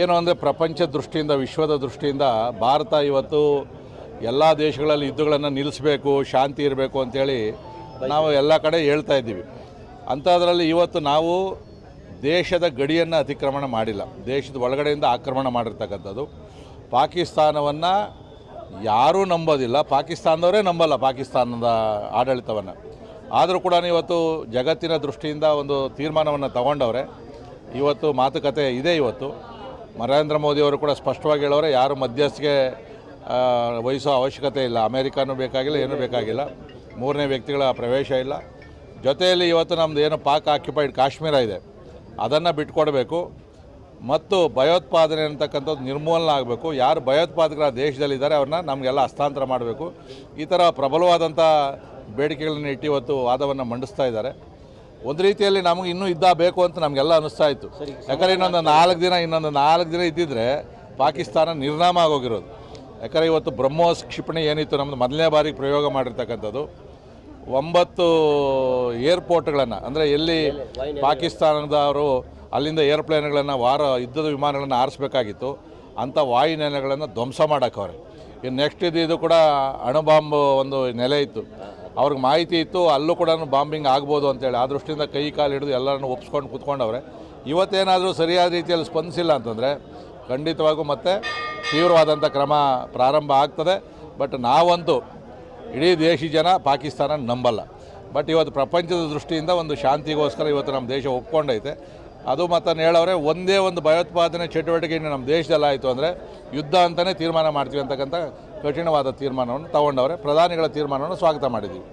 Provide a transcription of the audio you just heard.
ಏನು ಅಂದರೆ ಪ್ರಪಂಚ ದೃಷ್ಟಿಯಿಂದ, ವಿಶ್ವದ ದೃಷ್ಟಿಯಿಂದ ಭಾರತ ಇವತ್ತು ಎಲ್ಲ ದೇಶಗಳಲ್ಲಿ ಯುದ್ಧಗಳನ್ನು ನಿಲ್ಲಿಸಬೇಕು, ಶಾಂತಿ ಇರಬೇಕು ಅಂತೇಳಿ ನಾವು ಎಲ್ಲ ಕಡೆ ಹೇಳ್ತಾ ಇದ್ದೀವಿ. ಅಂಥದ್ರಲ್ಲಿ ಇವತ್ತು ನಾವು ದೇಶದ ಗಡಿಯನ್ನು ಅತಿಕ್ರಮಣ ಮಾಡಿಲ್ಲ. ದೇಶದ ಒಳಗಡೆಯಿಂದ ಆಕ್ರಮಣ ಮಾಡಿರ್ತಕ್ಕಂಥದ್ದು. ಪಾಕಿಸ್ತಾನವನ್ನು ಯಾರೂ ನಂಬೋದಿಲ್ಲ. ಪಾಕಿಸ್ತಾನದವರೇ ನಂಬಲ್ಲ ಪಾಕಿಸ್ತಾನದ ಆಡಳಿತವನ್ನು. ಆದರೂ ಕೂಡ ಇವತ್ತು ಜಗತ್ತಿನ ದೃಷ್ಟಿಯಿಂದ ಒಂದು ತೀರ್ಮಾನವನ್ನು ತಗೊಂಡವ್ರೆ. ಇವತ್ತು ಮಾತುಕತೆ ಇದೆ ಇವತ್ತು. ನರೇಂದ್ರ ಮೋದಿಯವರು ಕೂಡ ಸ್ಪಷ್ಟವಾಗಿ ಹೇಳೋರೆ, ಯಾರು ಮಧ್ಯಸ್ಥಿಗೆ ವಹಿಸೋ ಅವಶ್ಯಕತೆ ಇಲ್ಲ. ಅಮೇರಿಕಾನೂ ಬೇಕಾಗಿಲ್ಲ, ಏನೂ ಬೇಕಾಗಿಲ್ಲ. ಮೂರನೇ ವ್ಯಕ್ತಿಗಳ ಪ್ರವೇಶ ಇಲ್ಲ. ಜೊತೆಯಲ್ಲಿ ಇವತ್ತು ನಮ್ಮದು ಏನು ಪಾಕ್ ಆಕ್ಯುಪೈಡ್ ಕಾಶ್ಮೀರ ಇದೆ. ಅದನ್ನು ಬಿಟ್ಕೊಡಬೇಕು. ಮತ್ತು ಭಯೋತ್ಪಾದನೆ ಅಂತಕ್ಕಂಥದ್ದು ನಿರ್ಮೂಲನೆ ಆಗಬೇಕು. ಯಾರು ಭಯೋತ್ಪಾದಕರ ದೇಶದಲ್ಲಿದ್ದಾರೆ, ಅವ್ರನ್ನ ನಮಗೆಲ್ಲ ಹಸ್ತಾಂತರ ಮಾಡಬೇಕು. ಈ ಥರ ಪ್ರಬಲವಾದಂಥ ಬೇಡಿಕೆಗಳನ್ನು ಇಟ್ಟು ಇವತ್ತು ವಾದವನ್ನು ಮಂಡಿಸ್ತಾ ಇದ್ದಾರೆ. ಒಂದು ರೀತಿಯಲ್ಲಿ ನಮಗೆ ಇನ್ನೂ ಇದ್ದ ಬೇಕು ಅಂತ ನಮಗೆಲ್ಲ ಅನಿಸ್ತಾ ಇತ್ತು. ಯಾಕಂದರೆ ಇನ್ನೊಂದು ನಾಲ್ಕು ದಿನ ಇನ್ನೊಂದು ನಾಲ್ಕು ದಿನ ಇದ್ದಿದ್ರೆ ಪಾಕಿಸ್ತಾನ ನಿರ್ನಾಮ ಆಗೋಗಿರೋದು. ಯಾಕಂದರೆ ಇವತ್ತು ಬ್ರಹ್ಮೋಸ್ ಕ್ಷಿಪಣಿ ಏನಿತ್ತು ನಮ್ಮದು ಮೊದಲನೇ ಬಾರಿಗೆ ಪ್ರಯೋಗ ಮಾಡಿರ್ತಕ್ಕಂಥದ್ದು. ಒಂಬತ್ತು ಏರ್ಪೋರ್ಟ್ಗಳನ್ನು ಅಂದರೆ ಎಲ್ಲಿ ಪಾಕಿಸ್ತಾನದವರು ಅಲ್ಲಿಂದ ಏರ್ಪ್ಲೇನ್ಗಳನ್ನು ವಾರ ಯುದ್ಧದ ವಿಮಾನಗಳನ್ನು ಆರಿಸ್ಬೇಕಾಗಿತ್ತು. ಅಂಥ ವಾಯುನೆಲೆಗಳನ್ನು ಧ್ವಂಸ ಮಾಡೋಕ್ಕವ್ರೆ. ಇನ್ನು ನೆಕ್ಸ್ಟ್ ಇದು ಇದು ಕೂಡ ಅಣುಬಾಂಬ್ ಒಂದು ನೆಲೆ ಇತ್ತು. ಅವ್ರಿಗೆ ಮಾಹಿತಿ ಇತ್ತು, ಅಲ್ಲೂ ಕೂಡ ಬಾಂಬಿಂಗ್ ಆಗ್ಬೋದು ಅಂತೇಳಿ. ಆ ದೃಷ್ಟಿಯಿಂದ ಕೈ ಕಾಲು ಹಿಡಿದು ಎಲ್ಲರನ್ನು ಒಪ್ಸ್ಕೊಂಡು ಕೂತ್ಕೊಂಡವ್ರೆ. ಇವತ್ತೇನಾದರೂ ಸರಿಯಾದ ರೀತಿಯಲ್ಲಿ ಸ್ಪಂದಿಸಿಲ್ಲ ಅಂತಂದರೆ ಖಂಡಿತವಾಗೂ ಮತ್ತೆ ತೀವ್ರವಾದಂಥ ಕ್ರಮ ಪ್ರಾರಂಭ ಆಗ್ತದೆ. ಬಟ್ ನಾವಂತೂ ಇಡೀ ದೇಶಿ ಜನ ಪಾಕಿಸ್ತಾನ ನಂಬಲ್ಲ. ಬಟ್ ಇವತ್ತು ಪ್ರಪಂಚದ ದೃಷ್ಟಿಯಿಂದ ಒಂದು ಶಾಂತಿಗೋಸ್ಕರ ಇವತ್ತು ನಮ್ಮ ದೇಶ ಒಪ್ಕೊಂಡೈತೆ. ಅದು ಮತ್ತು ಹೇಳೋರೆ ಒಂದೇ ಒಂದು ಭಯೋತ್ಪಾದನೆ ಚಟುವಟಿಕೆ ನಮ್ಮ ದೇಶದಲ್ಲಿ ಆಯಿತು ಅಂದರೆ ಯುದ್ಧ ಅಂತಲೇ ತೀರ್ಮಾನ ಮಾಡ್ತೀವಿ ಅಂತಕ್ಕಂಥ ಕಠಿಣವಾದ ತೀರ್ಮಾನವನ್ನು ತಗೊಂಡವ್ರೆ, ಪ್ರಧಾನಿಗಳ ತೀರ್ಮಾನವನ್ನು ಸ್ವಾಗತ ಮಾಡಿದ್ದೀವಿ.